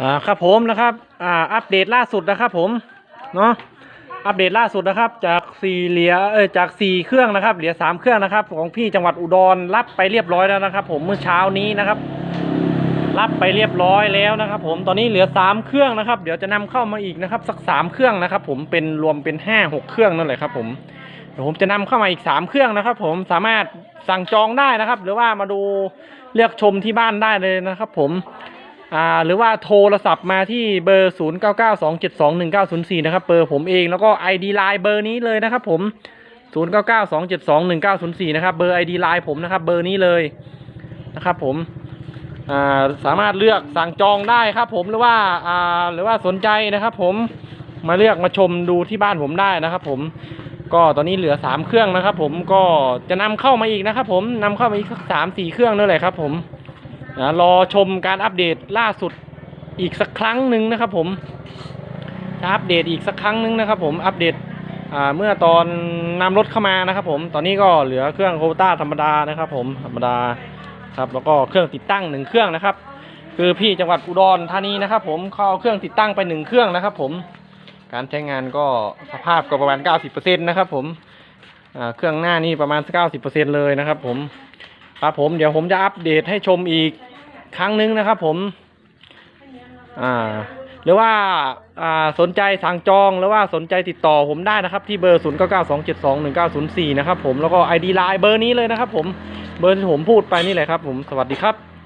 อ่าครับผมนะครับอ่าอัปเดตล่าสุดนะครับผมเนาะอัปเดตล่าสุดนะครับ จากสี่เหลียเออจากสี่เครื่องนะครับ เหลือสามเครื่องนะครับ ของพี่จังหวัดอุดรรับไปเรียบร้อยแล้วนะครับ ผมเมื่อเช้านี้นะครับ รับไปเรียบร้อยแล้วนะครับ ผมตอนนี้เหลือสามเครื่องนะครับ เดี๋ยวจะนำเข้ามาอีกนะครับ สักสามเครื่องนะครับ ผมเป็นรวมเป็นห้าหกเครื่องนั่นแหละครับ ผมเดี๋ยวผมจะนำเข้ามาอีกสามเครื่องนะครับ ผมสามารถสั่งจองได้นะครับ หรือว่ามาดูเลือกชมที่บ้านได้เลยนะครับ ผม อ่าหรือว่าโทรศัพท์มาที่เบอร์ 0 9 9 2 7 2 1 9 0 4 นะครับเบอร์ผมเองแล้วก็ ID Line เบอร์นี้เลยนะครับผม 0 9 9 2 7 2 1 9 0 4 นะครับเบอร์ ID Line ผมนะครับเบอร์นี้เลยนะครับผมอ่าสามารถเลือกสั่งจองได้ครับผมหรือว่าอ่าหรือว่าสนใจนะครับผมมาเลือกมาชมดูที่บ้านผมได้นะครับผมก็ตอนนี้เหลือ 3 เครื่องนะครับผมก็จะนำเข้ามาอีกนะครับผมนำเข้ามาอีกสักสามสี่เครื่องนั่นแหละครับผม นะรอชมการอัปเดตล่าสุดอีกสักครั้งหนึ่งนะครับผมจะอัปเดตอีกสักครั้งหนึ่งนะครับผมอัปเดตเมื่อตอนนำรถเข้ามานะครับผมตอนนี้ก็เหลือเครื่องโคต้าธรรมดานะครับผมธรรมดาครับแล้วก็เครื่องติดตั้งหนึ่งเครื่องนะครับ คือพี่จังหวัดอุดรธานีนะครับ ผมเขาเอาเครื่องติดตั้งไปหนึ่งเครื่องนะครับ ผมการใช้งานก็สภาพก็ประมาณ 90%นะครับผมเครื่องหน้านี่ประมาณ 90%เลยนะครับ ผมครับผมเดี๋ยวผมจะอัปเดตให้ชมอีก ครั้งหนึ่งนะครับ ผมอ่าหรือว่าอ่าสนใจสั่งจองหรือว่าสนใจติดต่อผมได้นะครับ ที่เบอร์ 0 9 9 2 7 2 1 9 0 4 นะครับผมแล้วก็ ID Line เบอร์นี้เลยนะครับ ผมเบอร์ที่ผมพูดไปนี่แหละครับ ผมสวัสดีครับ